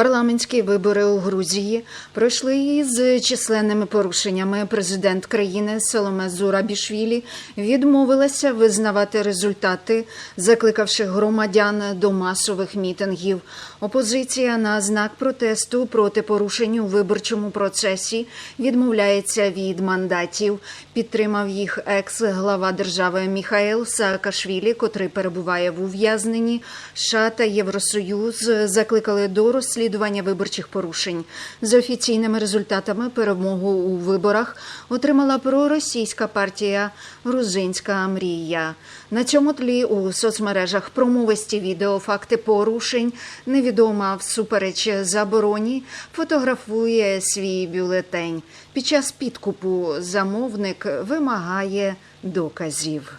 Парламентські вибори у Грузії пройшли із численними порушеннями. Президент країни Соломе Зурабішвілі відмовилася визнавати результати, закликавши громадян до масових мітингів. Опозиція на знак протесту проти порушень у виборчому процесі відмовляється від мандатів. Підтримав їх екс-глава держави Міхаел Саакашвілі, котрий перебуває в ув'язненні. США та Євросоюз закликали до розслідування виборчих порушень. За офіційними результатами перемогу у виборах отримала проросійська партія Грузинська мрія. На цьому тлі у соцмережах промовисті відео факти порушень. Невідома всупереч забороні фотографує свій бюлетень. Під час підкупу замовник вимагає доказів.